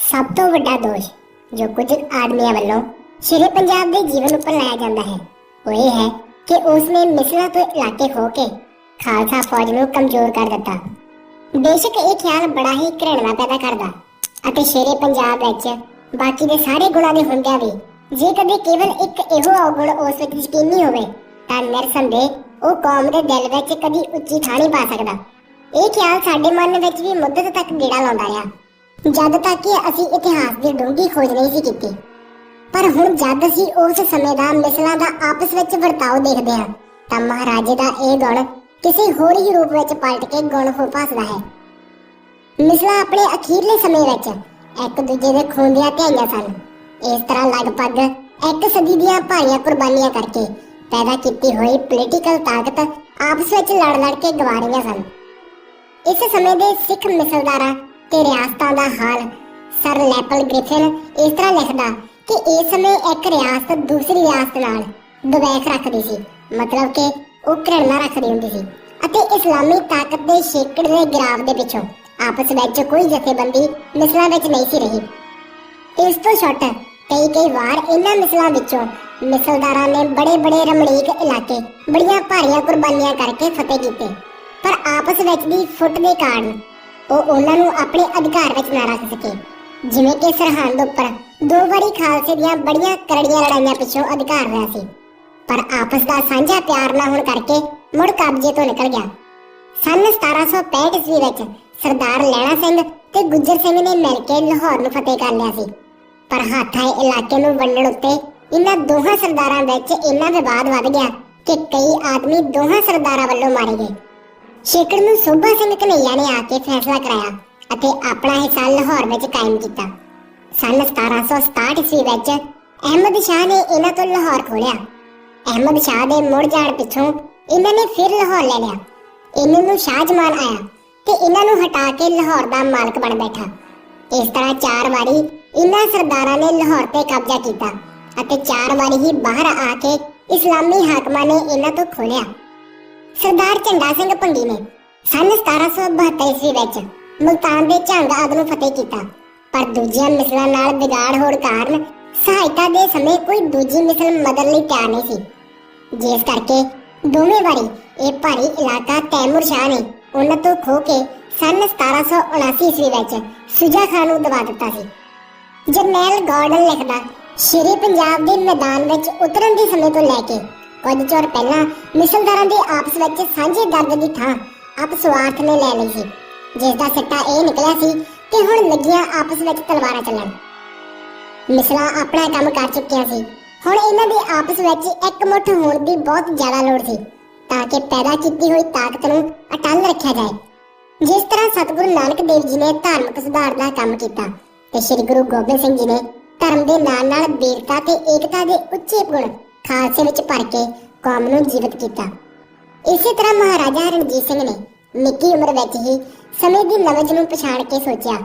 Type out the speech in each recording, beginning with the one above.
ਸਭ ਤੋਂ ਵੱਡਾ ਦੋਸ਼ ਜੋ ਕੁਝ ਆਦਮੀਆਂ ਵੱਲੋਂ ਸ਼ੇਰੇ ਪੰਜਾਬ ਦੇ ਜੀਵਨ ਉੱਪਰ ਲਾਇਆ ਜਾਂਦਾ ਹੈ, ਉਹ ਇਹ ਹੈ ਕਿ ਉਸ ਨੇ ਮਿਸਲਾਂ ਤੋਂ ਇਲਾਕੇ ਖੋ ਕੇ ਖਾਲਸਾ ਫੌਜ ਨੂੰ ਕਮਜ਼ੋਰ ਕਰ ਦਿੱਤਾ। ਬੇਸ਼ੱਕ ਇਹ ਖਿਆਲ ਬੜਾ ਹੀ ਘਿਰਣਾ ਪੈਦਾ ਕਰਦਾ ਅਤੇ ਸ਼ੇਰੇ ਪੰਜਾਬ ਵਿੱਚ ਬਾਕੀ ਦੇ ਸਾਰੇ ਗੁਣਾਂ ਦੇ ਹੁੰਦਿਆਂ ਵੀ ਜੇ ਕਦੇ ਕੇਵਲ ਇੱਕ ਇਹੋ ਔਗੁਣ ਉਸ ਵਿੱਚ ਯਕੀਨੀ ਹੋਵੇ, ਤਾਂ ਨਿਰਸੰਦੇ ਉਹ ਕੌਮ ਦੇ ਦਿਲ ਵਿੱਚ ਕਦੀ ਉੱਚੀ ਥਾਂ ਨਹੀਂ ਪਾ ਸਕਦਾ। ਇਹ ਖਿਆਲ ਸਾਡੇ ਮਨ ਵਿੱਚ ਵੀ ਮੁੱਦਤ ਤੱਕ ਗੇੜਾ ਲਾਉਂਦਾ ਰਿਹਾ। ਜਦ ਤੱਕ ਕਿ ਅਸੀਂ ਇਤਿਹਾਸ ਦੀ ਡੂੰਘੀ ਖੋਜ ਨਹੀਂ ਸੀ ਕੀਤੀ। ਪਰ ਹੁਣ ਜਦ ਅਸੀਂ ਉਸ ਸਮੇਂ ਦਾ ਮਿਸਲਾਂ ਦਾ ਆਪਸ ਵਿੱਚ ਵਰਤਾਓ ਦੇਖਦੇ ਹਾਂ, ਤਾਂ ਮਹਾਰਾਜੇ ਦਾ ਇਹ ਗੁਣ ਕਿਸੇ ਹੋਰ ਹੀ ਰੂਪ ਵਿੱਚ ਪਲਟ ਕੇ ਗੁਣ ਹੋ ਭਾਸਦਾ ਹੈ। ਮਿਸਲਾਂ ਆਪਣੇ ਅਖੀਰਲੇ ਸਮੇਂ ਵਿੱਚ ਇੱਕ ਦੂਜੇ ਦੇ ਖੂਨ ਦੀਆਂ ਧਿਆਈਆਂ ਸਨ। ਇਸ ਤਰ੍ਹਾਂ ਲਗਭਗ ਇੱਕ ਸਦੀ ਦੀਆਂ ਭਾਰੀਆਂ ਕੁਰਬਾਨੀਆਂ ਕਰਕੇ ਪੈਦਾ ਕੀਤੀ ਹੋਈ ਪੋਲੀਟੀਕਲ ਤਾਕਤ ਆਪਸ ਵਿੱਚ ਲੜ ਲੜ ਕੇ ਗਵਾ ਰਹੀਆਂ ਸਨ। ਇਸ ਸਮੇਂ ਦੇ ਸਿੱਖ ਮਿਸਲਦਾਰਾਂ ਤੇ ਰਿਆਸਤਾਂ ਦਾ ਹਾਲ। ਸਰ ਲੈਪਲ ਗ੍ਰਿਫਿਨ ਇਸ ਤਰ੍ਹਾਂ ਲਿਖਦਾ ਕਿ ਇਸ ਸਮੇਂ ਇੱਕ ਰਿਆਸਤ ਦੂਸਰੀ ਰਿਆਸਤ ਨਾਲ ਦਵੈਖ ਰੱਖਦੀ ਸੀ। ਮਤਲਬ ਕਿ ਉਹ ਘਿਰਣਾ ਰੱਖਦੀ ਹੁੰਦੀ ਸੀ। ਅਤੇ ਇਸਲਾਮੀ ਤਾਕਤ ਦੇ ਛੇਕੜ ਦੇ ਗਿਰਾਵ ਦੇ ਪਿੱਛੋਂ ਆਪਸ ਵਿੱਚ ਕੋਈ ਜਥੇਬੰਦੀ ਮਿਸਲਾਂ ਵਿੱਚ ਨਹੀਂ ਸੀ ਰਹੀ। ਇਸ ਤੋਂ ਛੁੱਟ ਕਈ ਕਈ ਵਾਰ ਇਹਨਾਂ ਮਿਸਲਾਂ ਵਿੱਚੋਂ ਮਿਸਲਦਾਰਾਂ ਨੇ ਬੜੇ ਬੜੇ ਰਮਣੀਕ ਇਲਾਕੇ ਬੜੀਆਂ ਭਾਰੀਆਂ ਕੁਰਬਾਨੀਆਂ ਕਰਕੇ ਫਤਿਹ ਕੀਤੇ। ਪਰ ਆਪਸ ਵਿੱਚ ਦੀ ਫੁੱਟ ਦੇ ਕਾਰਨ ਉਹ ਉਹਨਾਂ ਨੂੰ ਆਪਣੇ ਅਧਿਕਾਰ ਵਿੱਚ ਨਾ ਰੱਖ ਸਕੇ ਜਿਵੇਂ ਕਿ ਸਰਹੰਦ ਉੱਪਰ ਦੋ ਵਾਰੀ ਖਾਲਸੇ ਦੀਆਂ ਬੜੀਆਂ ਕਰੜੀਆਂ ਲੜਾਈਆਂ ਪਿੱਛੋਂ ਅਧਿਕਾਰ ਹੋਇਆ ਸੀ, ਪਰ ਆਪਸ ਦਾ ਸਾਂਝਾ ਪਿਆਰ ਨਾ ਹੋਣ ਕਰਕੇ ਮੁੜ ਕਬਜ਼ੇ ਤੋਂ ਨਿਕਲ ਗਿਆ। ਸੰਨ 1765 ਈਸਵੀ ਵਿੱਚ ਸਰਦਾਰ ਲੈਣਾ ਸਿੰਘ ਤੇ ਗੁੱਜਰ ਸਿੰਘ ਨੇ ਮਿਲ ਕੇ ਲਾਹੌਰ ਨੂੰ ਫਤਿਹ ਕਰ ਲਿਆ ਸੀ। ਪਰ ਹਾਥਾਂ ਇਲਾਕੇ ਨੂੰ ਵੰਡਣ ਉੱਤੇ ਇਹਨਾਂ ਦੋਹਾਂ ਸਰਦਾਰਾਂ ਵਿੱਚ ਇੰਨਾ ਵਿਵਾਦ ਵੱਧ ਗਿਆ ਕਿ ਕਈ ਆਦਮੀ ਦੋਹਾਂ ਸਰਦਾਰਾਂ ਵੱਲੋਂ ਮਾਰੇ ਗਏ। ਸ਼ੇਕੜ ਨੂੰ ਸੋਭਾ ਸਿੰਘ ਕਨਈਆ ਨੇ ਆ ਕੇ ਫੈਸਲਾ ਕਰਾਇਆ ਅਤੇ ਆਪਣਾ ਹਿੱਸਾ ਲਾਹੌਰ ਵਿੱਚ ਕਾਇਮ ਕੀਤਾ। ਸੰਨ 1767 ਈਸਵੀ ਵਿੱਚ ਅਹਿਮਦ ਸ਼ਾਹ ਨੇ ਇਹਨਾਂ ਤੋਂ ਲਾਹੌਰ ਖੋਲਿਆ ਅਹਿਮਦ ਸ਼ਾਹ ਦੇ ਮੁੜ ਜਾਣ ਪਿੱਛੋਂ ਇਹਨਾਂ ਨੇ ਫਿਰ ਲਾਹੌਰ ਲੈ ਲਿਆ। ਇਹਨਾਂ ਨੂੰ ਸ਼ਾਹ ਜਮਾਨ ਆਇਆ ਤੇ ਇਹਨਾਂ ਨੂੰ ਹਟਾ ਕੇ ਲਾਹੌਰ ਦਾ ਮਾਲਕ ਬਣ ਬੈਠਾ। ਇਸ ਤਰ੍ਹਾਂ ਚਾਰ ਵਾਰੀ ਇਹਨਾਂ ਸਰਦਾਰਾਂ ਨੇ ਲਾਹੌਰ ਤੇ ਕਬਜ਼ਾ ਕੀਤਾ ਅਤੇ ਚਾਰ ਵਾਰੀ ਹੀ ਬਾਹਰ ਆ ਕੇ ਇਸਲਾਮੀ ਹਾਕਮਾਂ ਨੇ ਇਹਨਾਂ ਤੋਂ ਖੋਲਿਆ ਸਰਦਾਰ ਝੰਡਾ ਸਿੰਘ ਭੰਗੀ ਨੇ ਸੰਨ 1772 ਈਸਵੀ ਵਿੱਚ ਮੁਲਤਾਨ ਦੇ ਝੰਗ ਆਦਿ ਨੂੰ ਫਤਿਹ ਕੀਤਾ। ਪਰ ਦੂਜੀਆਂ ਮਿਸਲਾਂ ਨਾਲ ਵਿਗਾੜ ਹੋਣ ਕਾਰਨ ਸਹਾਇਤਾ ਦੇ ਸਮੇਂ ਕੋਈ ਦੂਜੀ ਮਿਸਲ ਮਦਦ ਲਈ ਤਿਆਰ ਨਹੀਂ ਸੀ। ਜਿਸ ਕਰਕੇ ਦੋਵੇਂ ਵਾਰੀ ਇਹ ਭਾਰੀ ਇਲਾਕਾ ਤੈਮੂਰ ਸ਼ਾਹ ਨੇ ਉਹਨਾਂ ਤੋਂ ਖੋ ਕੇ ਸੰਨ 1779 ਈਸਵੀ ਵਿੱਚ ਸੁਜਾ ਖਾਨ ਨੂੰ ਦਬਾ ਦਿੱਤਾ ਸੀ। ਜਰਨੈਲ ਗਾਰਡਨ ਲਿਖਦਾ, ਸ਼ੇਰੇ ਪੰਜਾਬ ਦੇ ਮੈਦਾਨ ਵਿੱਚ ਉਤਰਨ ਦੇ ਸਮੇਂ ਤੋਂ ਲੈ ਕੇ ਕੁਝ ਚਿਰ ਪਹਿਲਾਂ ਮਿਸਲਦਾਰਾਂ ਦੇ ਆਪਸ ਵਿੱਚ ਸਾਂਝੇ ਦਰਦ ਦੀ ਥਾਂ ਆਪ ਸਵਾਰਥ ਨੇ ਲੈ ਲਈ ਸੀ। ਜਿਸ ਦਾ ਸਿੱਟਾ ਇਹ ਨਿਕਲਿਆ ਸੀ ਕਿ ਹੁਣ ਲੱਗੀਆਂ ਆਪਸ ਵਿੱਚ ਤਲਵਾਰਾਂ ਚੱਲਣ। ਮਿਸਲਾਂ ਆਪਣਾ ਕੰਮ ਕਰ ਚੁੱਕੀਆਂ ਸੀ। ਹੁਣ ਇਹਨਾਂ ਦੇ ਆਪਸ ਵਿੱਚ ਇਕਮੁੱਠ ਹੋਣ ਦੀ ਬਹੁਤ ਜ਼ਿਆਦਾ ਲੋੜ ਸੀ, ਤਾਂ ਕਿ ਪੈਦਾ ਕੀਤੀ ਹੋਈ ਤਾਕਤ ਨੂੰ ਅਟਲ ਰੱਖਿਆ ਜਾਏ। ਜਿਸ ਤਰ੍ਹਾਂ ਸਤਿਗੁਰੂ ਨਾਨਕ ਦੇਵ ਜੀ ਨੇ ਧਾਰਮਿਕ ਸੁਧਾਰ ਦਾ ਕੰਮ ਕੀਤਾ, ਤੇ ਸ੍ਰੀ ਗੁਰੂ ਗੋਬਿੰਦ ਸਿੰਘ ਜੀ ਨੇ ਧਰਮ ਦੇ ਨਾਲ ਨਾਲ ਬੀਰਤਾ ਤੇ ਏਕਤਾ ਦੇ ਉੱਚੇ ਗੁਣ ਖਾਲਸੇ ਵਿੱਚ ਭਰ ਕੇ ਕੌਮ ਨੂੰ ਜੀਵਤ ਕੀਤਾ। ਇਸੇ ਤਰ੍ਹਾਂ ਮਹਾਰਾਜਾ ਰਣਜੀਤ ਸਿੰਘ ਨੇ ਨਿੱਕੀ ਉਮਰ ਵਿੱਚ ਹੀ ਸਮੇਂ ਦੀ ਲਵਜ ਨੂੰ ਪਛਾਣ ਕੇ ਸੋਚਿਆ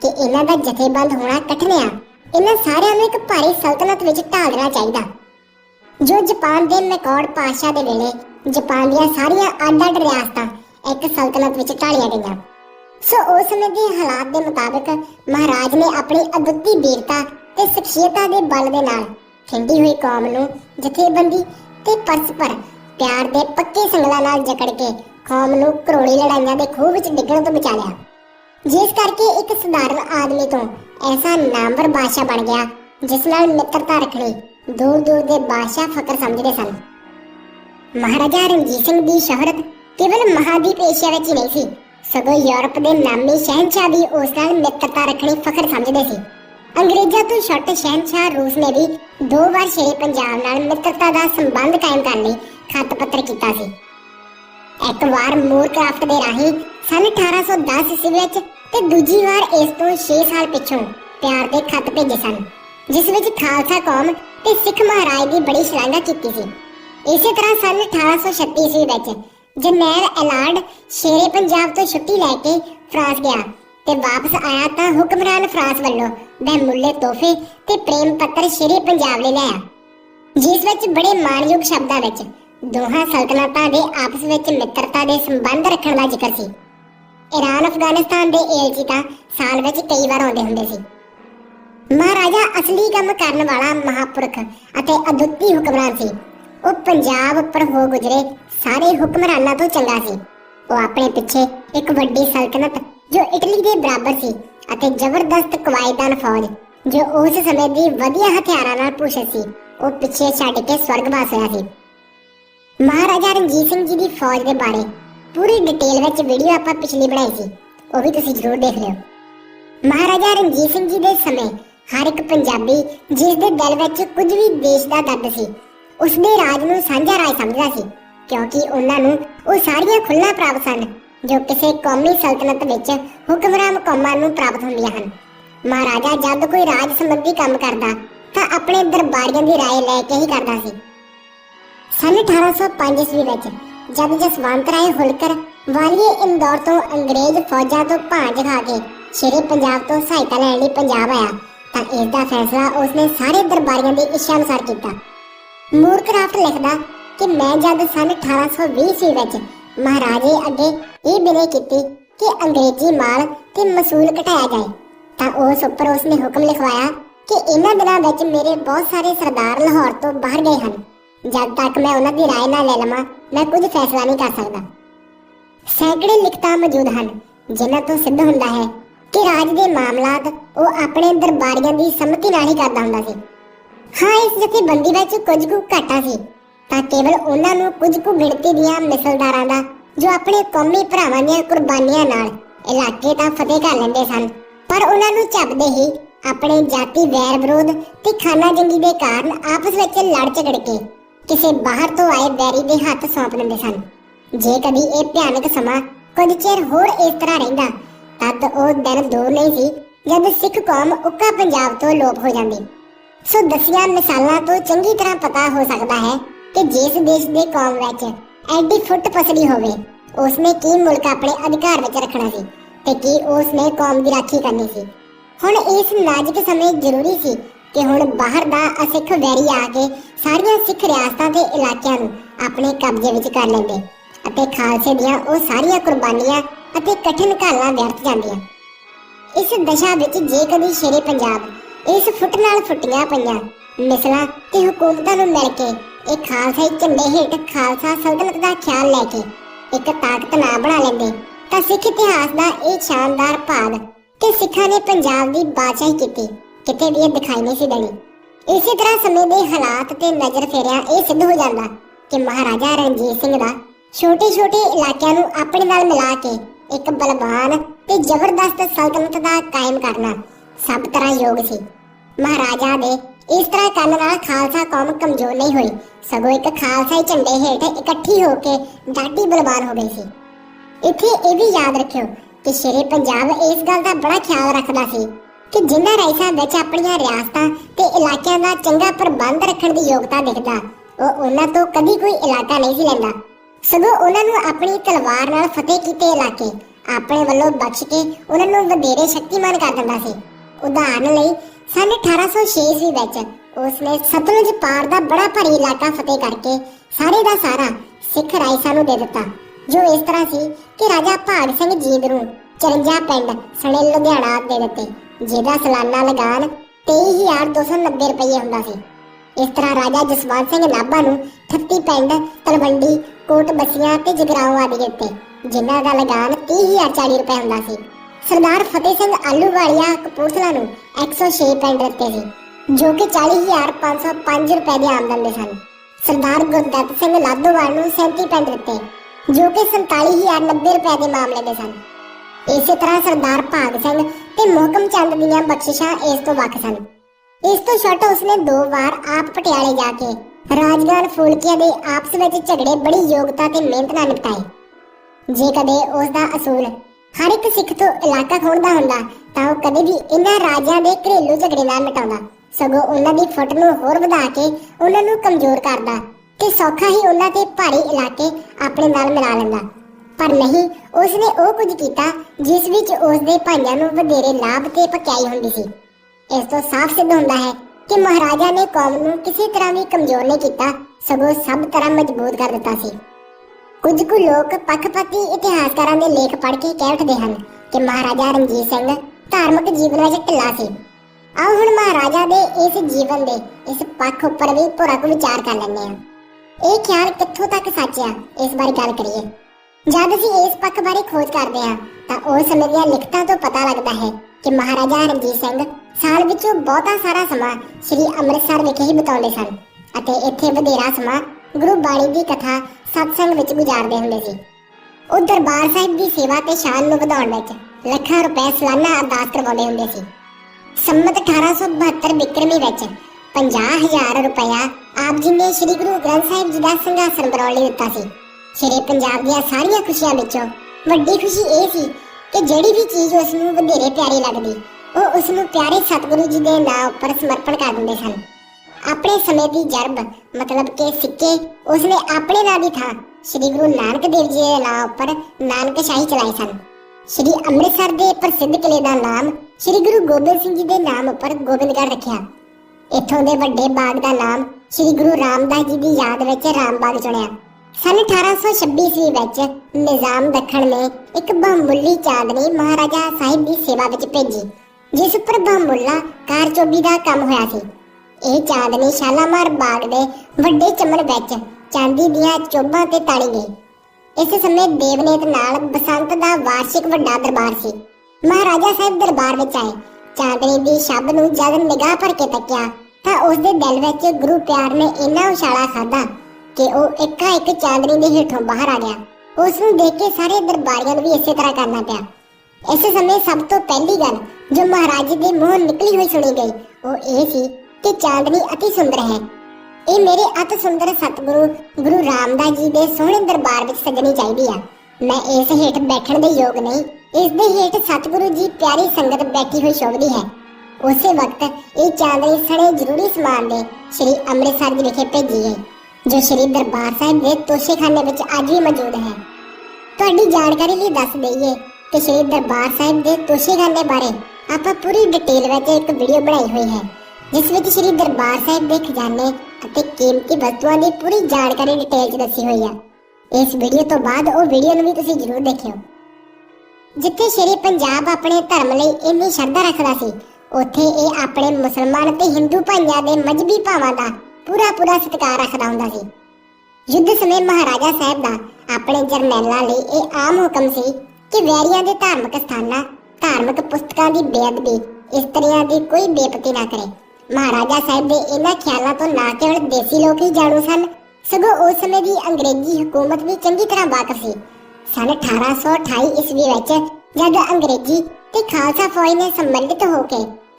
ਕਿ ਇਹਨਾਂ ਦਾ ਜਥੇਬੰਦ ਹੋਣਾ ਕਠਿਨ ਆ। ਇਹਨਾਂ ਸਾਰਿਆਂ ਨੂੰ ਇੱਕ ਭਾਰੀ ਸਲਤਨਤ ਵਿੱਚ ਢਾਲ ਚਾਹੀਦਾ। ਜੋ ਜਾਪਾਨ ਦੇ ਮੈਕੌੜ ਪਾਸ਼ਾ ਦੇ ਵੇਲੇ ਜਾਪਾਨ ਦੀਆਂ ਸਾਰੀਆਂ ਅੱਡ-ਅੱਡ ਰਿਆਸਤਾਂ ਇੱਕ ਸਲਤਨਤ ਵਿੱਚ ਢਾਲੀਆਂ ਗਈਆਂ। ਸੋ ਉਸ ਸਮੇਂ ਦੇ ਹਾਲਾਤ ਦੇ ਮੁਤਾਬਕ ਮਹਾਰਾਜ ਨੇ ਆਪਣੀ ਅਦੁੱਤੀ ਵੀਰਤਾ ਤੇ ਸ਼ਖਸੀਅਤਾਂ ਦੇ ਬਲ ਦੇ ਨਾਲ ਖਿੰਡੀ ਹੋਈ ਕੌਮ ਨੂੰ ਜਥੇਬੰਦੀ ਤੇ ਪਰਸਪਰ ਪਿਆਰ ਦੇ ਪੱਕੇ ਸੰਗਲਾਂ ਨਾਲ ਜਕੜ ਕੇ ਕੌਮ ਨੂੰ ਕਰੋੜੀ ਲੜਾਈਆਂ ਦੇ ਖੂਹ ਵਿੱਚ ਡਿੱਗਣ ਤੋਂ ਬਚਾ ਲਿਆ। ਜਿਸ ਕਰਕੇ ਇੱਕ ਸਧਾਰਨ ਆਦਮੀ ਤੋਂ ਐਸਾ ਨਾਮਵਰ ਬਾਦਸ਼ਾਹ ਬਣ ਗਿਆ, ਜਿਸ ਨਾਲ ਮਿੱਤਰਤਾ ਰੱਖਣੀ ਦੂਰ ਦੂਰ ਦੇ ਬਾਦਸ਼ਾਹ ਫਕਰ ਸਮਝਦੇ ਸਨ। ਮਹਾਰਾਜਾ ਰਣਜੀਤ ਸਿੰਘ ਦੀ ਸ਼ੋਹਰਤ ਕੇਵਲ ਮਹਾਦੀਪ ਏਸ਼ੀਆ ਵਿੱਚ ਹੀ ਨਹੀਂ ਸੀ, ਸਗੋਂ ਯੂਰਪ ਦੇ ਨਾਮੀ ਸ਼ਹਿਨशाह ਦੀ ਉਸ ਨਾਲ ਮਿੱਤਰਤਾ ਰੱਖਣੀ ਫਖਰ ਸਮਝਦੇ ਸੀ। ਅੰਗਰੇਜ਼ਾਂ ਤੋਂ ਛੱਟ ਸ਼ਹਿਨशाह ਰੂਸ ਨੇ ਵੀ ਦੋ ਵਾਰ ਸ਼ੇਰੇ ਪੰਜਾਬ ਨਾਲ ਮਿੱਤਰਤਾ ਦਾ ਸੰਬੰਧ ਕਾਇਮ ਕਰਨ ਲਈ ਖੱਤ ਪੱਤਰ ਕੀਤਾ ਸੀ। ਇੱਕ ਵਾਰ ਮੂਰਕ੍ਰਾਫਟ ਦੇ ਰਾਹੀਂ ਸਨ 1810 ਈਸਵੀ ਵਿੱਚ ਤੇ ਦੂਜੀ ਵਾਰ ਇਸ ਤੋਂ 6 ਸਾਲ ਪਿੱਛੋਂ ਪਿਆਰ ਦੇ ਖੱਤ ਭੇਜੇ ਸਨ, ਜਿਸ ਵਿੱਚ ਖਾਲਸਾ ਕੌਮ ਤੇ ਸਿੱਖ ਮਹਾਰਾਜ ਦੀ ਬੜੀ ਸ਼ਲਾਘਾ ਕੀਤੀ ਸੀ। ਇਸੇ ਤਰ੍ਹਾਂ ਸਨ 1836 ਈਸਵੀ ਵਿੱਚ ਜਰਨੈਲ ਐਲਾਰਡ ਸ਼ੇਰੇ ਪੰਜਾਬ ਤੋਂ ਛੁੱਟੀ ਲੈ ਕੇ ਫਰਾਂਸ ਗਿਆ। ਤੇ ਵਾਪਸ ਆਇਆ ਤਾਂ ਹੁਕਮਰਾਨ ਫਰਾਂਸ ਵੱਲੋਂ ਬਹੁਮੁੱਲੇ ਤੋਹਫੇ ਤੇ ਪ੍ਰੇਮ ਪੱਤਰ ਸ਼ੇਰੇ ਪੰਜਾਬ ਲਈ ਲਿਆਇਆ। ਜਿਸ ਵਿੱਚ ਬੜੇ ਮਾਣਯੋਗ ਸ਼ਬਦਾਂ ਵਿੱਚ ਦੋਹਾਂ ਸਲਤਨਤਾਂ ਦੇ ਆਪਸ ਵਿੱਚ ਮਿੱਤਰਤਾ ਦੇ ਸੰਬੰਧ ਰੱਖਣ ਦਾ ਜ਼ਿਕਰ ਸੀ। ਈਰਾਨ ਅਫਗਾਨਿਸਤਾਨ ਦੇ ਏਲਚੀ ਤਾਂ ਸਾਲ ਵਿੱਚ ਕਈ ਵਾਰ ਆਉਂਦੇ ਹੁੰਦੇ ਸੀ। ਮਹਾਰਾਜਾ ਅਸਲੀ ਕੰਮ ਕਰਨ ਵਾਲਾ ਮਹਾਪੁਰਖ ਅਤੇ ਅਦੁੱਤੀ ਹੁਕਮਰਾਨ ਸੀ। ਉਹ ਪੰਜਾਬ ਉੱਪਰ ਹੋ ਗੁਜਰੇ ਸਾਰੇ ਹੁਕਮਰਾਨਾਂ ਤੋਂ ਚੰਗਾ ਸੀ। ਉਹ ਆਪਣੇ ਪਿੱਛੇ ਇੱਕ ਵੱਡੀ ਸਲਤਨਤ ਜੋ ਇਟਲੀ ਦੇ ਬਰਾਬਰ ਸੀ ਅਤੇ ਜ਼ਬਰਦਸਤ ਕਵਾਇਦਾਨ ਫੌਜ ਜੋ ਉਸ ਸਮੇਂ ਦੀ ਵਧੀਆ ਹਥਿਆਰਾਂ ਨਾਲ ਭੂਸ਼ਿਤ ਸੀ, ਉਹ ਪਿੱਛੇ ਛੱਡ ਕੇ ਸਵਰਗਵਾਸ ਹੋਇਆ ਸੀ। ਮਹਾਰਾਜਾ ਰਣਜੀਤ ਸਿੰਘ ਜੀ ਦੀ ਫੌਜ ਦੇ ਬਾਰੇ ਪੂਰੀ ਡਿਟੇਲ ਵਿੱਚ ਵੀਡੀਓ ਆਪਾਂ ਪਿਛਲੀ ਬਣਾਈ ਸੀ, ਉਹ ਵੀ ਤੁਸੀਂ ਜ਼ਰੂਰ ਦੇਖ ਲਿਓ। ਮਹਾਰਾਜਾ ਰਣਜੀਤ ਸਿੰਘ ਜੀ ਦੇ ਸਮੇਂ ਹਰ ਇੱਕ ਪੰਜਾਬੀ ਜਿਸ ਦੇ ਦਿਲ ਵਿੱਚ ਕੁਝ ਵੀ ਦੇਸ਼ ਦਾ ਦਰਦ ਸੀ ਉਸ ਦੇ ਰਾਜ ਨੂੰ ਸਾਂਝਾ ਰਾਜ ਸਮਝਦਾ ਸੀ, ਕਿਉਂਕਿ ਉਹਨਾਂ ਨੂੰ ਉਹ ਸਾਰੀਆਂ ਖੁੱਲ੍ਹਾ ਪ੍ਰਾਪਤ ਸਨ। ਜੋ ਕਿਸੇ ਕੌਮੀ ਸਲਤਨਤ ਵਿੱਚ ਹੁਕਮਰਾਨ ਕੌਮਾਂ ਨੂੰ ਪ੍ਰਾਪਤ ਹੁੰਦੀਆਂ ਹਨ ਮਹਾਰਾਜਾ ਜਦ ਕੋਈ ਰਾਜ ਸੰਬੰਧੀ ਕੰਮ ਕਰਦਾ ਤਾਂ ਆਪਣੇ ਦਰਬਾਰੀਆਂ ਦੀ رائے ਲੈ ਕੇ ਹੀ ਕਰਦਾ ਸੀ ਸੰਨ 1805 ਈਸਵੀ ਵਿੱਚ ਜਦ ਜਸਵੰਤ ਰਾਏ ਹੁਲਕਰ ਵਾਲੀਏ ਇੰਦੌਰ ਤੋਂ ਅੰਗਰੇਜ਼ ਫੌਜਾਂ ਤੋਂ ਭਾਂਜ ਖਾ ਕੇ ਸ਼ੇਰੇ ਪੰਜਾਬ ਤੋਂ ਸਹਾਇਤਾ ਲੈਣ ਲਈ ਪੰਜਾਬ ਆਇਆ ਤਾਂ ਇਸ ਦਾ ਫੈਸਲਾ ਉਸਨੇ ਸਾਰੇ ਦਰਬਾਰੀਆਂ ਦੀ ਇੱਛਾ ਅਨੁਸਾਰ ਕੀਤਾ ਮੂਰਕਰਾਫਟ ਲਿਖਦਾ ਕਿ ਮੈਂ ਜਦ ਸੰਨ 1820 ਈਸਵੀ ਵਿੱਚ ਮਹਾਰਾਜੇ ਅੱਗੇ ਇਹ ਬਿਨੇ ਕੀਤੀ ਕਿ ਅੰਗਰੇਜ਼ੀ ਮਾਲ ਤੇ ਮਸੂਲ ਘਟਾਇਆ ਜਾਏ ਤਾਂ ਉਸ ਉੱਪਰ ਉਸਨੇ ਹੁਕਮ ਲਿਖਵਾਇਆ ਕਿ ਇਹਨਾਂ ਦਿਨਾਂ ਵਿੱਚ ਮੇਰੇ ਬਹੁਤ ਸਾਰੇ ਸਰਦਾਰ ਲਾਹੌਰ ਤੋਂ ਬਾਹਰ ਗਏ ਹਨ ਜਦ ਤੱਕ ਮੈਂ ਉਹਨਾਂ ਦੀ رائے ਨਾ ਲੈ ਲਵਾਂ ਮੈਂ ਕੁਝ ਫੈਸਲਾ ਨਹੀਂ ਕਰ ਸਕਦਾ ਸੈਂਕੜੇ ਲਿਖਤਾਂ ਮੌਜੂਦ ਹਨ ਜਿਨ੍ਹਾਂ ਤੋਂ ਸਿੱਧ ਹੁੰਦਾ ਹੈ ਕਿ ਰਾਜ ਦੇ ਮਾਮਲਾਤ ਉਹ ਆਪਣੇ ਦਰਬਾਰੀਆਂ ਦੀ ਸੰਮਤੀ ਨਾਲ ਹੀ ਕਰਦਾ ਹੁੰਦਾ ਸੀ ਹਾਂ ਇਸ ਜਥੇਬੰਦੀ ਵਿੱਚ ਕੁਝ ਕੁ ਘਾਟਾ ਸੀ ਤਾਂ ਕੇਵਲ ਉਹਨਾਂ ਨੂੰ ਕੁਝ ਕੁ ਗਿਣਤੀ ਦੀਆਂ ਮਿਸਲਦਾਰਾਂ ਦਾ, ਜੋ ਆਪਣੇ ਕੌਮੀ ਭਰਾਵਾਂ ਦੀਆਂ ਕੁਰਬਾਨੀਆਂ ਨਾਲ ਇਲਾਕੇ ਤਾਂ ਫਤਿਹ ਕਰ ਲੈਂਦੇ ਸਨ। ਪਰ ਉਹਨਾਂ ਨੂੰ ਝੱਪਦੇ ਹੀ ਆਪਣੇ ਜਾਤੀ ਵੈਰ ਵਿਰੋਧ ਤੇ ਖਾਨਾ ਜੰਗੀ ਦੇ ਕਾਰਨ ਆਪਸ ਵਿੱਚ ਲੜ ਝਗੜ ਕੇ ਕਿਸੇ ਬਾਹਰ ਤੋਂ ਆਏ ਬੈਰੀ ਦੇ ਹੱਥ ਸੌਂਪ ਦਿੰਦੇ ਸਨ। ਜੇ ਕਦੀ ਇਹ ਭਿਆਨਕ ਸਮਾਂ ਕੁਝ ਚਿਰ ਹੋਰ ਇਸ ਤਰ੍ਹਾਂ ਰਹਿੰਦਾ, ਤਦ ਉਹ ਦਿਨ ਦੂਰ ਨਹੀਂ ਸੀ, ਜਦ ਸਿੱਖ ਕੌਮ ਉੱਕਾ ਪੰਜਾਬ ਤੋਂ ਲੋਪ ਹੋ ਜਾਂਦੀ। ਸੋ ਦਸੀਆਂ ਮਿਸਾਲਾਂ ਤੋਂ ਚੰਗੀ ਤਰ੍ਹਾਂ ਪਤਾ ਹੋ ਸਕਦਾ ਹੈ ਕਿ ਜਿਸ ਦੇਸ਼ ਦੇ ਕੌਮ ਵਿੱਚ ਐਡੀ ਫੁੱਟ ਪਸੜੀ ਹੋਵੇ, ਉਸਨੇ ਕੀ ਮੁਲਕ ਆਪਣੇ ਅਧਿਕਾਰ ਵਿੱਚ ਰੱਖਣਾ ਸੀ ਤੇ ਕੀ ਉਸਨੇ ਕੌਮ ਦੀ ਰਾਖੀ ਕਰਨੀ ਸੀ? ਹੁਣ ਇਸ ਨਾਜ਼ੁਕ ਸਮੇਂ ਜ਼ਰੂਰੀ ਸੀ ਕਿ ਹੁਣ ਬਾਹਰ ਦਾ ਅਸਿੱਖ ਵੈਰੀ ਆ ਕੇ ਸਾਰੀਆਂ ਸਿੱਖ ਰਿਆਸਤਾਂ ਤੇ ਇਲਾਕਿਆਂ ਨੂੰ ਆਪਣੇ ਕਬਜ਼ੇ ਵਿੱਚ ਕਰ ਲੈਂਦੇ ਅਤੇ ਖਾਲਸੇ ਦੀਆਂ ਉਹ ਸਾਰੀਆਂ ਕੁਰਬਾਨੀਆਂ ਅਤੇ ਕਠਿਨ ਘਾਲਾਂ ਵਿਅਰਥ ਜਾਂਦੀਆਂ। ਇਸ ਦਸ਼ਾ ਵਿੱਚ ਜੇ ਕਦੀ ਸ਼ੇਰੇ ਪੰਜਾਬ ਇਸ ਫੁੱਟ ਨਾਲ ਫੁੱਟੀਆਂ ਪਈਆਂ, ਮਿਸਲਾਂ ਤੇ ਹਕੂਮਤਾਂ ਨੂੰ ਮਿਲ ਕੇ ਇਹ ਖਾਲਸਾਈ ਝੰਡੇ ਹੇਠ ਖਾਲਸਾ ਸਲਤਨਤ ਦਾ ਖਿਆਲ ਲੈ ਕੇ ਇੱਕ ਤਾਕਤ ਨਾ ਬਣਾ ਲੈਂਦੇ, ਤਾਂ ਸਿੱਖ ਇਤਿਹਾਸ ਦਾ ਇਹ ਸ਼ਾਨਦਾਰ ਭਾਗ ਕਿ ਸਿੱਖਾਂ ਨੇ ਪੰਜਾਬ ਦੀ ਬਾਦਸ਼ਾਹੀ ਕੀਤੀ, ਕਿਤੇ ਵੀ ਇਹ ਦਿਖਾਈ ਨਹੀਂ ਸੀ ਦੇਣੀ। ਇਸੇ ਤਰ੍ਹਾਂ ਸਮੇਂ ਦੇ ਹਾਲਾਤ ਤੇ ਨਜ਼ਰ ਫੇਰਿਆ ਇਹ ਸਿੱਧ ਹੋ ਜਾਂਦਾ ਕਿ ਮਹਾਰਾਜਾ ਰਣਜੀਤ ਸਿੰਘ ਦਾ ਛੋਟੇ-ਛੋਟੇ ਇਲਾਕਿਆਂ ਨੂੰ ਆਪਣੇ ਨਾਲ ਮਿਲਾ ਕੇ ਇੱਕ ਬਲਵਾਨ ਤੇ ਜ਼ਬਰਦਸਤ ਸਲਤਨਤ ਦਾ ਕਾਇਮ ਕਰਨਾ ਸਭ ਤਰ੍ਹਾਂ ਯੋਗ ਸੀ। ਮਹਾਰਾਜਾ ਦੇ ਇਸ ਤਰ੍ਹਾਂ ਕਰਨ ਨਾਲ ਖਾਲਸਾ ਕੌਮ ਕਮਜ਼ੋਰ ਨਹੀਂ ਹੋਈ। ਸਗੋਂ ਇੱਕ ਖਾਲਸਾਈ ਝੰਡੇ ਹੇਠ ਇਕੱਠੀ ਹੋ ਕੇ ਡਾਢੀ ਬਲਵਾਨ ਹੋ ਗਈ ਸੀ। ਇੱਥੇ ਇਹ ਵੀ ਯਾਦ ਰੱਖਿਓ ਕਿ ਸ਼ੇਰੇ ਪੰਜਾਬ ਇਸ ਗੱਲ ਦਾ ਬੜਾ ਖਿਆਲ ਰੱਖਦਾ ਸੀ ਕਿ ਜਿਨ੍ਹਾਂ ਰਾਈਸਾਂ ਵਿੱਚ ਆਪਣੀਆਂ ਰਿਆਸਤਾਂ ਤੇ ਇਲਾਕਿਆਂ ਦਾ ਚੰਗਾ ਪ੍ਰਬੰਧ ਰੱਖਣ ਦੀ ਯੋਗਤਾ ਦਿਖਦਾ, ਉਹ ਉਹਨਾਂ ਤੋਂ ਕਦੀ ਕੋਈ ਇਲਾਕਾ ਨਹੀਂ ਸੀ ਲੈਂਦਾ। ਸਗੋਂ ਉਹਨਾਂ ਨੂੰ ਆਪਣੀ ਤਲਵਾਰ ਨਾਲ ਫਤਿਹ ਕੀਤੇ ਇਲਾਕੇ, ਆਪਣੇ ਵੱਲੋਂ ਬਖਸ਼ ਕੇ ਉਹਨਾਂ ਨੂੰ ਵਧੇਰੇ ਸ਼ਕਤੀਮਾਨ ਕਰ ਦਿੰਦਾ ਸੀ। ਉਦਾਹਰਨ ਲਈ ਸੰਨ 1806 ਈਸਵੀ ਵਿੱਚ ਉਸਨੇ ਸਤਲੁਜ ਪਾਰ ਦਾ ਬੜਾ ਭਾਰੀ ਇਲਾਕਾ ਫਤਿਹ ਕਰਕੇ ਸਾਰੇ ਦਾ ਸਾਰਾ ਸਿੱਖ ਰਾਈਸਾਂ ਨੂੰ ਦੇ ਦਿੱਤਾ, ਜੋ ਇਸ ਤਰ੍ਹਾਂ ਸੀ ਕਿ ਰਾਜਾ ਭਾਗ ਸਿੰਘ ਜੀਂਦ ਨੂੰ 54 ਪਿੰਡ ਸਣੇ ਲੁਧਿਆਣਾ ਦੇ ਦਿੱਤੇ, ਜਿਹਦਾ ਸਾਲਾਨਾ ਲਗਾਨ 23290 ਰੁਪਏ ਹੁੰਦਾ ਸੀ। ਇਸ ਤਰ੍ਹਾਂ ਰਾਜਾ ਜਸਵੰਤ ਸਿੰਘ ਨਾਭਾ ਨੂੰ 38 ਪਿੰਡ ਤਲਵੰਡੀ ਕੋਟ ਬਸੀਆਂ ਤੇ ਜਗਰਾਉਂ ਆਦਿ ਦਿੱਤੇ, ਜਿਨ੍ਹਾਂ ਦਾ ਲਗਾਨ 30040 ਰੁਪਏ ਹੁੰਦਾ ਸੀ। ਸਰਦਾਰ ਫਤਿਹ ਸਿੰਘ ਆਲੂਵਾਲੀਆ ਕਪੂਰਥਲਾ ਨੂੰ 106 ਪਿੰਡ ਦਿੱਤੇ ਸੀ, ਜੋ ਕਿ 40505 ਰੁਪਏ ਦੀ ਆਮਦਨ ਦੇ ਸਨ। ਸਰਦਾਰ ਗੁਰਦੱਤ ਸਿੰਘ ਲਾਧੋਵਾਲ ਨੂੰ 37 ਪਿੰਡ ਦਿੱਤੇ, ਜੋ ਕਿ 47090 ਰੁਪਏ ਦੇ ਮਾਮਲੇ ਦੇ ਸਨ। ਇਸੇ ਤਰ੍ਹਾਂ ਸਰਦਾਰ ਭਾਗ ਸਿੰਘ ਤੇ ਮੋਹਕਮ ਚੰਦ ਦੀਆਂ ਬਖਸ਼ਿਸ਼ਾਂ ਇਸ ਤੋਂ ਵੱਖ ਸਨ। ਇਸ ਤੋਂ ਛੋਟਾ ਉਸਨੇ ਦੋ ਵਾਰ ਆਪ ਪਟਿਆਲੇ ਜਾ ਕੇ ਰਾਜਗਾਨ ਫੂਲਕੀਆਂ ਦੇ ਆਪਸ ਵਿੱਚ ਝਗੜੇ ਬੜੀ ਯੋਗਤਾ ਤੇ ਮਿਹਨਤ ਨਾਲ ਨਿਪਟਾਏ। ਜੇ ਕਦੇ ਉਸ ਦਾ ਅਸੂਲ ਹਰ ਇੱਕ ਸਿੱਖ ਤੋਂ ਇਲਾਕਾ ਖੋਣਦਾ ਹੁੰਦਾ, ਤਾਂ ਉਹ ਕਦੇ ਵੀ ਇਹਨਾਂ ਰਾਜਿਆਂ ਦੇ ਘਰੇਲੂ ਝਗੜੇ ਨਾਲ ਮਿਟਾਉਂਦਾ। ਸਗੋਂ ਉਹਨਾਂ ਦੀ ਫੁੱਟ ਨੂੰ ਹੋਰ ਵਧਾ ਕੇ ਉਹਨਾਂ ਨੂੰ ਕਮਜ਼ੋਰ ਕਰਦਾ ਤੇ ਸੌਖਾ ਹੀ ਉਹਨਾਂ ਦੇ ਭਾਰੀ ਇਲਾਕੇ ਆਪਣੇ ਨਾਲ ਮਿਲਾ ਲੈਂਦਾ। ਪਰ ਨਹੀਂ, ਉਸਨੇ ਉਹ ਕੁਝ ਕੀਤਾ ਜਿਸ ਵਿੱਚ ਉਸ ਦੇ ਭਾਈਆਂ ਨੂੰ ਵਧੇਰੇ ਲਾਭ ਤੇ ਪਕਾਈ ਹੁੰਦੀ ਸੀ। ਇਸ ਤੋਂ ਸਾਫ਼ ਸਿੱਧ ਹੁੰਦਾ ਹੈ ਕਿ ਮਹਾਰਾਜਾ ਨੇ ਕੌਮ ਨੂੰ ਕਿਸੇ ਤਰ੍ਹਾਂ ਵੀ ਕਮਜ਼ੋਰ ਨਹੀਂ ਕੀਤਾ, ਸਗੋਂ ਸਭ ਤਰ੍ਹਾਂ ਮਜ਼ਬੂਤ ਕਰ ਦਿੱਤਾ ਸੀ। ਕੁਝ ਕੁ ਲੋਕ ਪੱਖਪਾਤੀ ਇਤਿਹਾਸਕਾਰਾਂ ਦੇ ਲੇਖ ਪੜ੍ਹ ਕੇ ਕਹਿ ਉੱਠਦੇ ਹਨ ਕਿ ਮਹਾਰਾਜਾ ਰਣਜੀਤ ਸਿੰਘ ਧਾਰਮਿਕ ਜੀਵਨ ਵਿੱਚ ਢਿੱਲਾ ਸੀ। ਆਓ ਹੁਣ ਮਹਾਰਾਜਾ ਦੇ ਇਸ ਜੀਵਨ ਦੇ ਇਸ ਪੱਖ ਉੱਪਰ ਵੀ ਭੋਰਾ ਕੁ ਵਿਚਾਰ ਕਰ ਲੈਂਦੇ ਹਾਂ। ਇਹ ਖਿਆਲ ਕਿੱਥੋਂ ਤੱਕ ਸੱਚ ਆ? ਇਸ ਬਾਰੇ ਗੱਲ ਕਰੀਏ। ਜਦ ਅਸੀਂ ਇਸ ਪੱਖ ਬਾਰੇ ਖੋਜ ਕਰਦੇ ਹਾਂ, ਤਾਂ ਉਸ ਸਮੇਂ ਦੀਆਂ ਲਿਖਤਾਂ ਤੋਂ ਪਤਾ ਲੱਗਦਾ ਹੈ ਕਿ ਮਹਾਰਾਜਾ ਰਣਜੀਤ ਸਿੰਘ ਸਾਲ ਵਿੱਚੋਂ ਬਹੁਤਾ ਸਾਰਾ ਸਮਾਂ ਸ੍ਰੀ ਅੰਮ੍ਰਿਤਸਰ ਵਿਖੇ ਹੀ ਬਿਤਾਉਂਦੇ ਸਨ ਅਤੇ ਇੱਥੇ ਵਧੇਰਾ ਸਮਾਂ ਗੁਰੂ ਬਾਣੀ ਦੀ ਕਥਾ ਸਤਸੰਗ ਵਿੱਚ ਗੁਜ਼ਾਰਦੇ ਹੁੰਦੇ ਸੀ। ਉਹ ਦਰਬਾਰ ਸਾਹਿਬ ਦੀ ਸੇਵਾ ਤੇ ਸ਼ਾਨ ਨੂੰ ਵਧਾਉਣ ਵਿੱਚ ਲੱਖਾਂ ਰੁਪਏ ਸਾਲਾਨਾ ਅਰਦਾਸ ਕਰਵਾਉਂਦੇ ਹੁੰਦੇ ਸੀ। ਸੰਮਤ 1872 ਬਿਕਰਮੀ ਵਿੱਚ 50000 ਰੁਪਇਆ ਆਪ ਜੀ ਨੇ ਸ੍ਰੀ ਗੁਰੂ ਗ੍ਰੰਥ ਸਾਹਿਬ ਜੀ ਦਾ ਸਿੰਘਾਸਨ ਬਣਾਉਣ ਲਈ ਦਿੱਤਾ ਸੀ। ਸ਼੍ਰੀ ਪੰਜਾਬ ਦੀਆਂ ਸਾਰੀਆਂ ਖੁਸ਼ੀਆਂ ਵਿੱਚੋਂ ਵੱਡੀ ਖੁਸ਼ੀ ਇਹ ਸੀ ਕਿ ਜਿਹੜੀ ਵੀ ਚੀਜ਼ ਉਸ ਨੂੰ ਵਧੇਰੇ ਪਿਆਰੀ ਲੱਗਦੀ, ਉਹ ਉਸ ਨੂੰ ਪਿਆਰੇ ਸਤਿਗੁਰੂ ਜੀ ਦੇ ਨਾਮ ਉੱਪਰ ਸਮਰਪਣ ਕਰ ਦਿੰਦੇ ਸਨ। ਆਪਣੇ ਸਮੇਂ ਦੀ ਜਰਬ, ਮਤਲਬ ਕਿ ਸਿੱਕੇ, ਉਸਨੇ ਆਪਣੇ ਨਾਂ ਦੀ ਥਾਂ ਸ੍ਰੀ ਗੁਰੂ ਨਾਨਕ ਦੇਵ ਜੀ ਦੇ ਨਾਮ ਉੱਪਰ ਨਾਨਕਸ਼ਾਹੀ ਚਲਾਏ ਸਨ। ਸ੍ਰੀ ਅੰਮ੍ਰਿਤਸਰ ਦੇ ਪ੍ਰਸਿੱਧ ਕਿਲੇ ਦਾ ਨਾਮ ਸ੍ਰੀ ਗੁਰੂ ਗੋਬਿੰਦ ਸਿੰਘ ਜੀ ਦੇ ਨਾਮ ਉੱਪਰ ਗੋਬਿੰਦਗੜ੍ਹ ਰੱਖਿਆ। ਇੱਥੋਂ ਦੇ ਵੱਡੇ ਬਾਗ ਦਾ ਨਾਮ ਸ੍ਰੀ ਗੁਰੂ ਰਾਮਦਾਸ ਜੀ ਦੀ ਯਾਦ ਵਿੱਚ ਰਾਮ ਬਾਗ ਚੁਣਿਆ। ਸਨ 1826 ਈਸਵੀ ਵਿੱਚ ਨਿਜ਼ਾਮ ਦੱਖਣ ਨੇ ਇੱਕ ਬਹੁਮੁੱਲੀ ਚਾਂਦਨੀ ਮਹਾਰਾਜਾ ਸਾਹਿਬ ਦੀ ਸੇਵਾ ਵਿੱਚ ਭੇਜੀ, ਜਿਸ ਉੱਪਰ ਬਹੁਮੁੱਲਾ ਕਾਰਚੋਬੀ ਦਾ ਕੰਮ ਹੋਇਆ ਸੀ। ਇਹ ਚਾਂਦਨੀ ਸ਼ਾਲਾਮਾਰ ਬਾਗ ਦੇ ਵੱਡੇ ਚਮਨ ਵਿੱਚ ਚਾਂਦੀ ਦੀਆਂ ਚੋਬਾਂ ਤੇ ਤਾੜੀ ਗਈ। ਇਸ ਸਮੇਂ ਦੇਵਨੇਤ ਨਾਲ ਬਸੰਤ ਦਾ ਵਾਰਸ਼ਿਕ ਵੱਡਾ ਦਰਬਾਰ ਸੀ। ਮਹਾਰਾਜਾ ਸਾਹਿਬ ਦਰਬਾਰ ਵਿੱਚ ਆਏ। ਚਾਂਦਨੀ ਦੀ ਛੱਬ ਨੂੰ ਜਦ ਨਿਗਾਹ ਭਰ ਕੇ ਤੱਕਿਆ, ਤਾਂ ਉਸ ਦੇ ਦਿਲ ਵਿੱਚ ਗੁਰੂ ਪਿਆਰ ਨੇ ਇੰਨਾ ਉਛਾਲਾ ਖਾਦਾ ਕਿ ਉਹ ਇੱਕਾ ਇੱਕ ਚਾਂਦਨੀ ਦੇ ਹੇਠੋਂ ਬਾਹਰ ਆ ਗਿਆ। ਉਸ ਨੂੰ ਦੇਖ ਕੇ ਸਾਰੇ ਦਰਬਾਰੀਆਂ ਨੂੰ ਵੀ ਇਸੇ ਤਰ੍ਹਾਂ ਕਰਨਾ ਪਿਆ। ਇਸ ਸਮੇਂ ਸਭ ਤੋਂ ਪਹਿਲੀ ਗੱਲ ਜੋ ਮਹਾਰਾਜ ਦੇ ਮੂੰਹ ਨਿਕਲੀ ਹੋਈ ਸੁਣੀ ਗਈ, ਉਹ ਇਹ ਸੀ ਕਿ ਚਾਂਦਨੀ ਅਤੀ ਸੁੰਦਰ ਹੈ। ਇਹ ਮੇਰੇ ਅਤ ਸੁੰਦਰ ਸਤਿਗੁਰੂ, ਗੁਰੂ ਰਾਮਦਾਸ ਜੀ ਦੇ ਸੋਹਣੇ ਦਰਬਾਰ ਵਿੱਚ ਸਜਣੀ ਚਾਹੀਦੀ ਆ। ਮੈਂ ਇਸ ਹੇਠ ਬੈਠਣ ਦੇ ਯੋਗ ਨਹੀਂ, ਇਸ ਦੇ ਹੇਠ ਸਤਿਗੁਰੂ ਜੀ ਪਿਆਰੀ ਸੰਗਤ ਬੈਠੀ ਹੋਈ ਸ਼ੋਭਦੀ ਹੈ। ਉਸੇ ਵਕਤ ਇਹ ਚਾਂਦਨੀ ਸਣੇ ਜ਼ਰੂਰੀ ਸਮਾਨ ਦੇ ਸ੍ਰੀ ਅੰਮ੍ਰਿਤਸਰ ਜੀ ਵਿਖੇ ਭੇਜੀ ਗਈ, ਜੋ ਸ੍ਰੀ ਦਰਬਾਰ ਸਾਹਿਬ ਦੇ ਤੋਸ਼ੇਖਾਨੇ ਵਿੱਚ ਅੱਜ ਵੀ ਮੌਜੂਦ ਹੈ। ਤੁਹਾਡੀ ਜਾਣਕਾਰੀ ਲਈ ਦੱਸ ਦਈਏ ਕਿ ਸ੍ਰੀ ਦਰਬਾਰ ਸਾਹਿਬ ਦੇ ਤੋਸ਼ੇਖਾਨੇ ਬਾਰੇ ਆਪਾਂ ਪੂਰੀ ਡਿਟੇਲ ਵਿੱਚ ਇੱਕ ਵੀਡੀਓ ਬਣਾਈ ਹੋਈ ਹੈ। ਜਿਸ ਵਿੱਚ ਸ੍ਰੀ ਦਰਬਾਰ ਸਾਹਿਬ ਦੇ ਖਜ਼ਾਨੇ ਅਤੇ ਕੀਮਤੀ ਵਸਤੂਆਂ ਦੀ ਪੂਰੀ ਜਾਣਕਾਰੀ ਡਿਟੇਲ 'ਚ ਦੱਸੀ ਹੋਈ ਹੈ ਇਸ ਵੀਡੀਓ ਤੋਂ ਬਾਅਦ ਉਹ ਵੀਡੀਓ ਨੂੰ ਵੀ ਤੁਸੀਂ ਜ਼ਰੂਰ ਦੇਖਿਓ। ਜਿੱਥੇ ਸ਼੍ਰੀ ਪੰਜਾਬ ਆਪਣੇ ਧਰਮ ਲਈ ਇੰਨੀ ਸ਼ਰਧਾ ਰੱਖਦਾ ਸੀ, ਉੱਥੇ ਇਹ ਆਪਣੇ ਮੁਸਲਮਾਨ ਅਤੇ ਹਿੰਦੂ ਭਾਈਆਂ ਦੇ ਮਜਬੀ ਭਾਵਾਂ ਦਾ ਪੂਰਾ ਪੂਰਾ ਸਤਿਕਾਰ ਰੱਖਦਾ ਹੁੰਦਾ ਸੀ। ਯੁੱਧ ਸਮੇਂ ਮਹਾਰਾਜਾ ਸਾਹਿਬ ਦਾ ਆਪਣੇ ਜਰਨੈਲਾਂ ਲਈ ਇਹ ਆਮ ਹੁਕਮ ਸੀ ਕਿ ਵੈਰੀਆਂ ਦੇ ਧਾਰਮਿਕ ਸਥਾਨਾਂ, ਧਾਰਮਿਕ ਪੁਸਤਕਾਂ ਦੀ ਬੇਅਦਬੀ ਇਸ ਤਰ੍ਹਾਂ ਦੀ ਕੋਈ ਬੇਪਤੀ ਨਾ ਕਰੇ। ਮਹਾਰਾਜਾ ਸਾਹਿਬ ਦੇ ਇਹਨਾਂ ਖਿਆਲਾਂ ਤੋਂ ਨਾ ਕੇਵਲ ਦੇਸੀ ਲੋਕ ਹੀ ਜਾਣੂ ਸਨ, ਸਗੋਂ ਉਸ ਸਮੇਂ ਦੀ ਅੰਗਰੇਜ਼ੀ ਹਕੂਮਤ ਵੀ ਚੰਗੀ ਤਰ੍ਹਾਂ ਵਾਕਿਫ ਸੀ। ਸਨ 1828 ਈਸਵੀ ਵਿੱਚ ਜਦ ਅੰਗਰੇਜ਼ੀ ਤੇ ਖਾਲਸਾ ਫੌਜ ਨੇ ਸੰਮਿਲਿਤ ਹੋ ਕੇ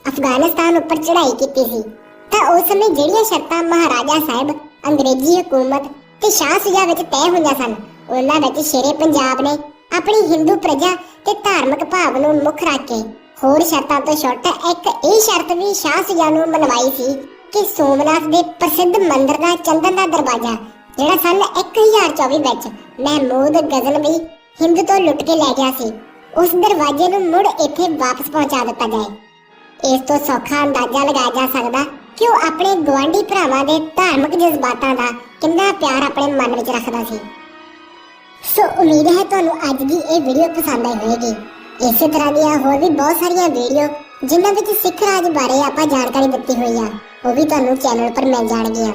ਅਫਗਾਨਿਸਤਾਨ ਉੱਪਰ ਚੜ੍ਹਾਈ ਕੀਤੀ ਸੀ, ਤਾਂ ਉਸ ਸਮੇਂ ਜਿਹੜੀਆਂ ਸ਼ਰਤਾਂ ਮਹਾਰਾਜਾ ਸਾਹਿਬ, ਅੰਗਰੇਜ਼ੀ ਹਕੂਮਤ ਤੇ ਸ਼ਾਹ ਸੁਜਾ ਵਿੱਚ ਤੈਅ ਹੋਈਆਂ ਸਨ, ਉਹਨਾਂ ਵਿੱਚ ਸ਼ੇਰੇ ਪੰਜਾਬ ਨੇ ਆਪਣੀ ਹਿੰਦੂ ਪ੍ਰਜਾ ਤੇ ਧਾਰਮਿਕ ਭਾਵ ਨੂੰ ਮੁੱਖ ਰੱਖ ਕੇ ਹੋਰ ਸ਼ਰਤਾਂ ਤੋਂ ਛੁੱਟ, ਇੱਕ ਇਹ ਸ਼ਰਤ ਵੀ ਸ਼ਾਹ ਸੁਜਾ ਨੂੰ ਮਨਵਾਈ ਸੀ ਕਿ ਸੋਮਨਾਥ ਦੇ ਪ੍ਰਸਿੱਧ ਮੰਦਿਰ ਦਾ ਚੰਦਨ ਦਾ ਦਰਵਾਜ਼ਾ, ਜਿਹੜਾ ਸਨ 1024 ਵਿੱਚ ਮਹਿਮੂਦ ਗਜ਼ਨਵੀ ਹਿੰਦ ਤੋਂ ਲੁੱਟ ਕੇ ਲੈ ਗਿਆ ਸੀ, ਉਸ ਦਰਵਾਜ਼ੇ ਨੂੰ ਮੁੜ ਇੱਥੇ ਵਾਪਸ ਪਹੁੰਚਾ ਦਿੱਤਾ ਜਾਏ। ਇਸ ਤੋਂ ਸੌਖਾ ਅੰਦਾਜ਼ਾ ਲਗਾਇਆ ਜਾ ਸਕਦਾ ਕਿ ਉਹ ਆਪਣੇ ਗਵਾਂਢੀ ਭਰਾਵਾਂ ਦੇ ਧਾਰਮਿਕ ਜਜ਼ਬਾਤਾਂ ਦਾ ਕਿੰਨਾ ਪਿਆਰ ਆਪਣੇ ਮਨ ਵਿੱਚ ਰੱਖਦਾ ਸੀ। ਸੋ ਉਮੀਦ ਹੈ ਤੁਹਾਨੂੰ ਅੱਜ ਦੀ ਇਹ ਵੀਡੀਓ ਪਸੰਦ ਆਈ ਹੋਵੇਗੀ। ਇਸੇ ਤਰ੍ਹਾਂ ਦੀਆਂ ਹੋਰ ਵੀ ਬਹੁਤ ਸਾਰੀਆਂ ਵੀਡੀਓ ਜਿਨ੍ਹਾਂ ਵਿੱਚ ਸਿੱਖ ਰਾਜ ਬਾਰੇ ਆਪਾਂ ਜਾਣਕਾਰੀ ਦਿੱਤੀ ਹੋਈ ਆ, ਉਹ ਵੀ ਤੁਹਾਨੂੰ ਚੈਨਲ ਪਰ ਮਿਲ ਜਾਣਗੀਆਂ।